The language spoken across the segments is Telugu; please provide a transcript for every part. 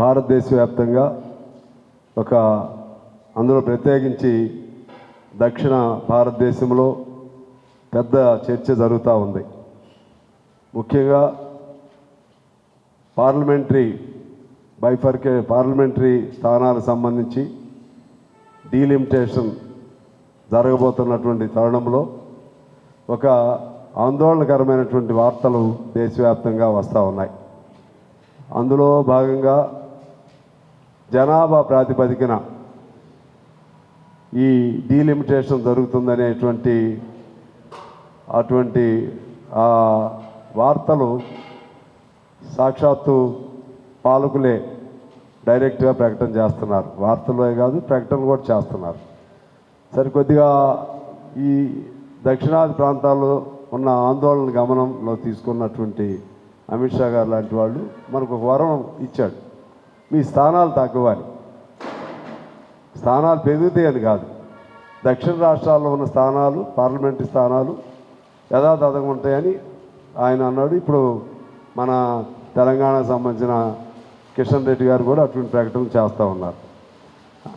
భారతదేశ వ్యాప్తంగా ఒక అందులో ప్రత్యేకించి దక్షిణ భారతదేశంలో పెద్ద చర్చ జరుగుతూ ఉంది. ముఖ్యంగా పార్లమెంటరీ బైఫర్కే పార్లమెంటరీ స్థానాలకు సంబంధించి డీలిమిటేషన్ జరగబోతున్నటువంటి తరుణంలో ఒక ఆందోళనకరమైనటువంటి వార్తలు దేశవ్యాప్తంగా వస్తూ ఉన్నాయి. అందులో భాగంగా జనాభా ప్రాతిపదికన ఈ డీలిమిటేషన్ జరుగుతుందనేటువంటి అటువంటి వార్తలు సాక్షాత్తు పాలకులే డైరెక్ట్గా ప్రకటన చేస్తున్నారు. వార్తలే కాదు ప్రకటన కూడా చేస్తున్నారు. సరే కొద్దిగా ఈ దక్షిణాది ప్రాంతాల్లో ఉన్న ఆందోళన గమనంలో తీసుకున్నటువంటి అమిత్ షా గారు లాంటి వాళ్ళు మనకు ఒక వరం ఇచ్చాడు. మీ స్థానాలు తగ్గవాలి. స్థానాలు పెరుగుతాయని కాదు. దక్షిణ రాష్ట్రాల్లో ఉన్న స్థానాలు పార్లమెంటు స్థానాలు యథాతథంగా ఉంటాయని ఆయన అన్నాడు. ఇప్పుడు మన తెలంగాణకు సంబంధించిన కిషన్ రెడ్డి గారు కూడా అటువంటి ప్రకటన చేస్తూ ఉన్నారు.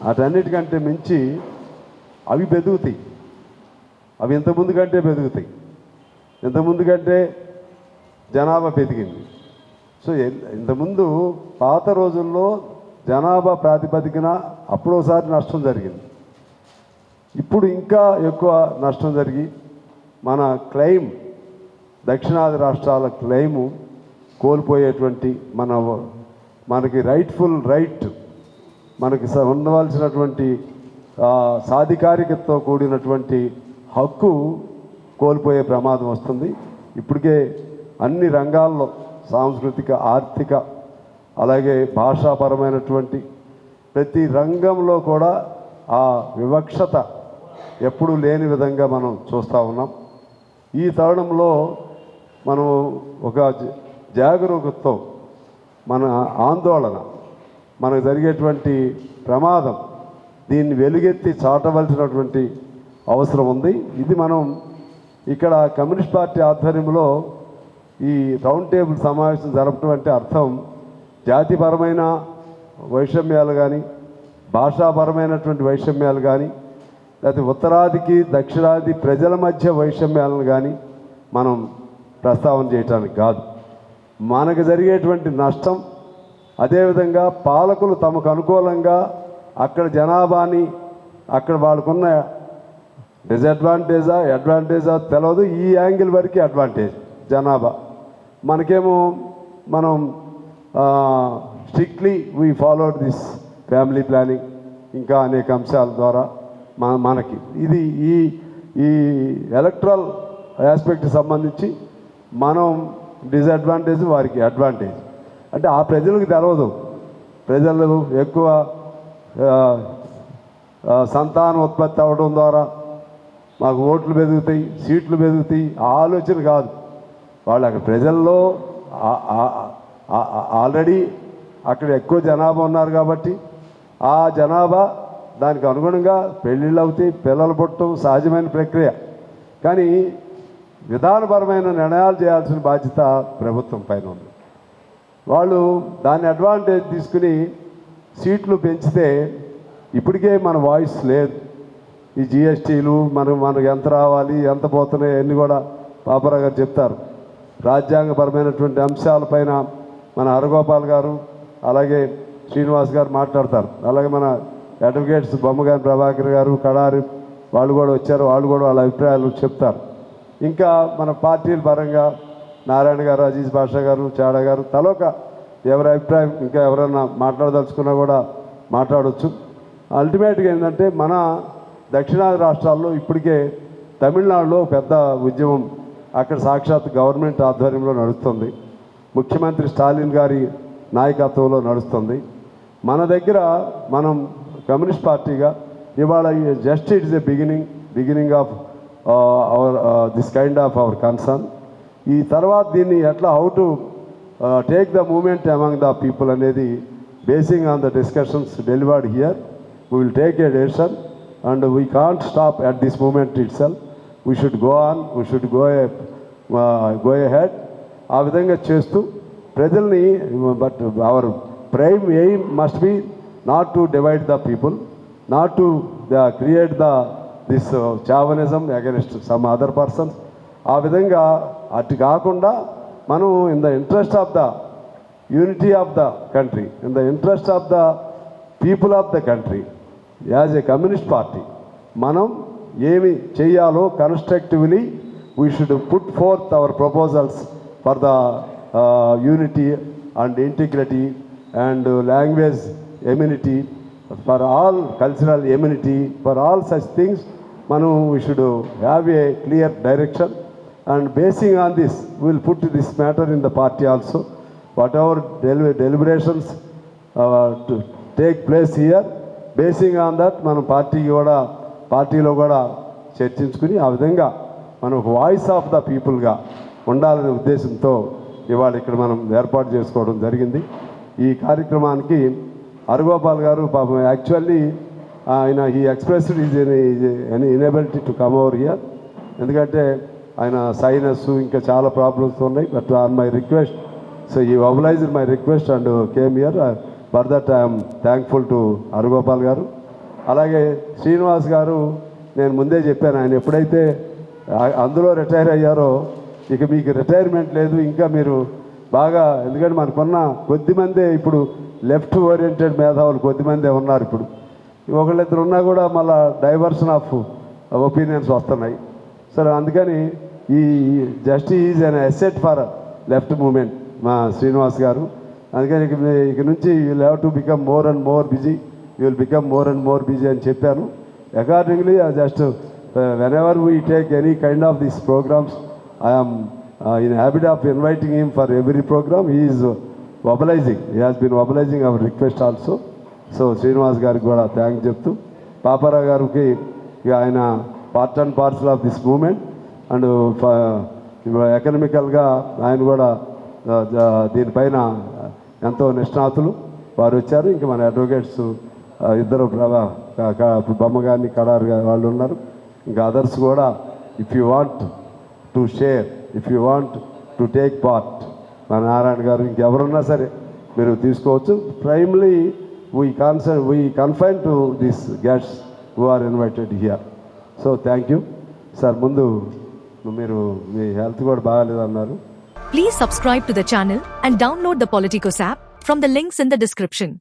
అటన్నిటికంటే మించి అవి పెరుగుతాయి. అవి ఇంతకుముందు కంటే పెరుగుతాయి. ఇంతకుముందు కంటే జనాభా పెరిగింది. సో ఇంతకుముందు పాత రోజుల్లో జనాభా ప్రాతిపదికన అప్పుడోసారి నష్టం జరిగింది. ఇప్పుడు ఇంకా ఎక్కువ నష్టం జరిగి మన క్లెయిమ్ దక్షిణాది రాష్ట్రాల క్లెయిము కోల్పోయేటువంటి మన మనకి రైట్ఫుల్ రైట్ మనకి స- ఉండవలసినటువంటి సాధికారికతో సాధికారికతతో కూడినటువంటి హక్కు కోల్పోయే ప్రమాదం వస్తుంది. ఇప్పటికే అన్ని రంగాల్లో సాంస్కృతిక ఆర్థిక అలాగే భాషాపరమైనటువంటి ప్రతి రంగంలో కూడా ఆ వివక్షత ఎప్పుడూ లేని విధంగా మనం చూస్తూ ఉన్నాం. ఈ తరుణంలో మనం ఒక జ- మన ఆందోళన మనకు జరిగేటువంటి ప్రమాదం దీన్ని వెలుగెత్తి చాటవలసినటువంటి అవసరం ఉంది. ఇది మనం ఇక్కడ కమ్యూనిస్ట్ పార్టీ ఆధ్వర్యంలో ఈ రౌండ్ టేబుల్ సమావేశం జరపడం అంటే అర్థం. జాతిపరమైన వైషమ్యాలు కానీ భాషాపరమైనటువంటి వైషమ్యాలు కానీ లేకపోతే ఉత్తరాదికి దక్షిణాది ప్రజల మధ్య వైషమ్యాలను కానీ మనం ప్రస్తావన చేయటానికి కాదు. మనకు జరిగేటువంటి నష్టం అదేవిధంగా పాలకులు తమకు అనుకూలంగా అక్కడ జనాభాని అక్కడ వాళ్ళకున్న డిసడ్వాంటేజా అడ్వాంటేజా తెలియదు ఈ యాంగిల్ వరకు అడ్వాంటేజ్ జనాభా. మనకేమో మనం strictly we followed this family planning ఇంకా అనేక అంశాల ద్వారా మన మనకి. ఇది ఈ ఈ ఎలక్ట్రల్ ఆస్పెక్ట్ సంబంధించి మనం డిసడ్వాంటేజ్ వారికి అడ్వాంటేజ్ అంటే ఆ ప్రజలకు తెలవదు. ప్రజలు ఎక్కువ సంతాన ఉత్పత్తి అవ్వడం ద్వారా మాకు ఓట్లు పెరుగుతాయి సీట్లు పెరుగుతాయి ఆ ఆలోచన కాదు. వాళ్ళు అక్కడ ప్రజల్లో ఆల్రెడీ అక్కడ ఎక్కువ జనాభా ఉన్నారు కాబట్టి ఆ జనాభా దానికి అనుగుణంగా పెళ్ళిళ్ళు అవుతాయి పిల్లలు పుట్టడం సహజమైన ప్రక్రియ. కానీ విధానపరమైన నిర్ణయాలు చేయాల్సిన బాధ్యత ప్రభుత్వం పైన ఉంది. వాళ్ళు దాన్ని అడ్వాంటేజ్ తీసుకుని సీట్లు పెంచితే ఇప్పటికే మన వాయిస్ లేదు. ఈ జిఎస్టీలు మనం మనకు ఎంత రావాలి ఎంత పోతున్నాయి అన్నీ కూడా పాపరా గారు చెప్తారు. రాజ్యాంగపరమైనటువంటి అంశాలపైన మన హరగోపాల్ గారు అలాగే శ్రీనివాస్ గారు మాట్లాడతారు. అలాగే మన అడ్వకేట్స్ బొమ్మగారి ప్రభాకర్ గారు కడారి వాళ్ళు కూడా వచ్చారు. వాళ్ళు కూడా వాళ్ళ అభిప్రాయాలు చెప్తారు. ఇంకా మన పార్టీల పరంగా నారాయణ గారు అజీజ్ బాషా గారు చాడా గారు తలోక ఎవరి అభిప్రాయం ఇంకా ఎవరైనా మాట్లాడదలుచుకున్నా కూడా మాట్లాడవచ్చు అల్టిమేట్గా ఏంటంటే మన దక్షిణాది రాష్ట్రాల్లో ఇప్పటికే తమిళనాడులో పెద్ద ఉద్యమం అక్కడ సాక్షాత్ గవర్నమెంట్ ఆధ్వర్యంలో నడుస్తుంది. ముఖ్యమంత్రి స్టాలిన్ గారి నాయకత్వంలో నడుస్తుంది. మన దగ్గర మనం కమ్యూనిస్ట్ పార్టీగా ఇవాళ just it's a beginning beginning of our this kind of our concern. ఈ తర్వాత దీన్ని ఎట్లా how to take the movement among the people అనేది basing on the discussions delivered here. We will take a decision and we can't stop at this movement itself we should go on we should go a go ahead ఆ విధంగా చేస్తూ ప్రజల్ని but our prime aim must be not to divide the people not to the create the this chauvinism against some other persons ఆ విధంగా అటు కాకుండా మనం in the interest of the unity of the country in the interest of the people of the country as a communist party మనం ఏమి చేయాలో constructively we should put forth our proposals for the unity and integrity and language immunity for all cultural immunity for all such things మనం we should have a clear direction and basing on this will put this matter in the party also whatever deli deliberations take place here basing on that మనం పార్టీకి కూడా పార్టీలో కూడా చర్చించుకుని ఆ విధంగా మనం వాయిస్ ఆఫ్ ద పీపుల్గా ఉండాలనే ఉద్దేశంతో ఇవాళ ఇక్కడ మనం ఏర్పాటు చేసుకోవడం జరిగింది. ఈ కార్యక్రమానికి హరగోపాల్ గారు పాపం యాక్చువల్లీ ఆయన ఈ expressed is an inability to come over here ఎందుకంటే ఆయన సైనస్ ఇంకా చాలా ప్రాబ్లమ్స్ ఉన్నాయి. But on my request so ఈ mobilise my request and came here for that I'm thankful to Haragopal garu. అలాగే శ్రీనివాస్ గారు నేను ముందే చెప్పాను ఆయన ఎప్పుడైతే అందులో రిటైర్ అయ్యారో ఇక మీకు రిటైర్మెంట్ లేదు ఇంకా మీరు బాగా ఎందుకంటే మనకున్న కొద్దిమందే ఇప్పుడు లెఫ్ట్ ఓరియంటెడ్ మేధావులు కొద్దిమందే ఉన్నారు ఇప్పుడు. ఒకళ్ళిద్దరు ఉన్నా కూడా మళ్ళా డైవర్షన్ ఆఫ్ ఒపీనియన్స్ వస్తున్నాయి. సరే అందుకని ఈ just is an asset for left movement మా శ్రీనివాస్ గారు. అందుకని ఇక మీ- ఇక నుంచి you have to become more and more busy. You will become more and more busy అని చెప్పాను. Accordingly just whenever we take any kind of this programmes I'm in habit of inviting him for every programme is mobilising he has been mobilising our request also so Srinivas గారికి కూడా థ్యాంక్ చెప్తూ పాపారావు గారికి ఇక ఆయన part and parcel of this movement and ఎకనమికల్గా ఆయన కూడా దీనిపైన ఎంతో నిష్ణాతులు వారు వచ్చారు. ఇంకా మన అడ్వకేట్స్ ఇద్దరు ప్రభా క- కడారు వాళ్ళు ఉన్నారు. ఇంకా అదర్స్ కూడా if you want to share if you want to take part మా నారాయణ గారు ఇంకెవరున్నా సరే మీరు తీసుకోవచ్చు. Primely we cancer we confine to this guests who are invited here so thank you sir ముందు మీరు మీ హెల్త్ కూడా బాగాలేదన్నారు. Please subscribe to the channel and download the Politicos app from the links in the description